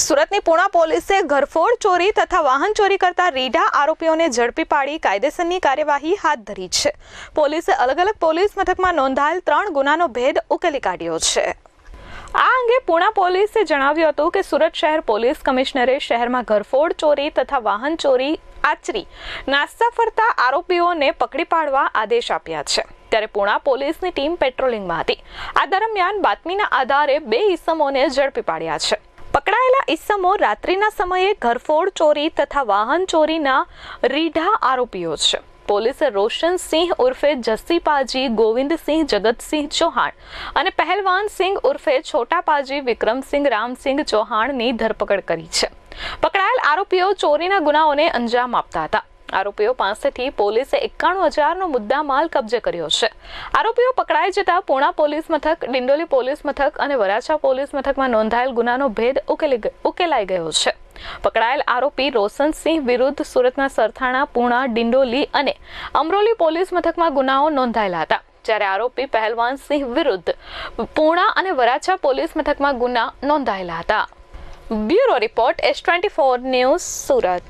સુરતની પુણા પોલીસે ઘરફોડ ચોરી તથા વાહન ચોરી કરતા રીઢા આરોપીઓને ઝડપી પાડી કાયદેસરની કાર્યવાહી હાથ ધરી છે. પોલીસે અલગ અલગ પોલીસ મથકમાં નોંધાયેલ ત્રણ ગુનાનો ભેદ ઉકેલી કાઢ્યો છે. આ અંગે પુણા પોલીસે જણાવ્યું હતું કે સુરત શહેર પોલીસ કમિશનરે શહેરમાં ઘરફોડ ચોરી તથા વાહન ચોરી આચરી નાસ્તા ફરતા આરોપીઓને પકડી પાડવા આદેશ આપ્યા છે. ત્યારે પુણા પોલીસની ટીમ પેટ્રોલિંગમાં હતી. આ દરમિયાન બાતમીના આધારે બે ઈસમોને ઝડપી પાડ્યા છે. પકડાયેલા ઈસમો રાત્રિના સમયે ઘરફોડ ચોરી તથા વાહન ચોરીના રીઢા આરોપીઓ છે. પોલીસે રોશનસિંહ ઉર્ફે જસ્સીપાજી ગોવિંદસિંહ જગતસિંહ ચૌહાણ અને પહેલવાન સિંહ ઉર્ફે છોટાપાજી વિક્રમસિંહ રામસિંહ ચૌહાણની ધરપકડ કરી છે. પકડાયેલ આરોપીઓ ચોરીના ગુનાઓને અંજામ આપતા હતા. આરોપીઓ પાસેથી પોલીસે એકાણું હજારનો મુદ્દા માલ કબજે કર્યો છે. આરોપીઓ પકડાઈ જતા પૂણા પોલીસ મથક, ડિંડોલી પોલીસ મથક અને વરાછા પોલીસ મથકમાં નોંધાયેલ ગુનાનો ભેદ ઉકેલી ઉકેલાઈ ગયો છે. પકડાયેલ આરોપી રોશનસિંહ વિરુદ્ધ સુરતના સરથાણા, પૂણા, ડિંડોલી અને અમરોલી પોલીસ મથકમાં ગુનાઓ નોંધાયેલા હતા. જ્યારે આરોપી પહેલવાન સિંહ વિરુદ્ધ પૂણા અને વરાછા પોલીસ મથકમાં ગુના નોંધાયેલા હતા. Bureau report S twenty four news Surat.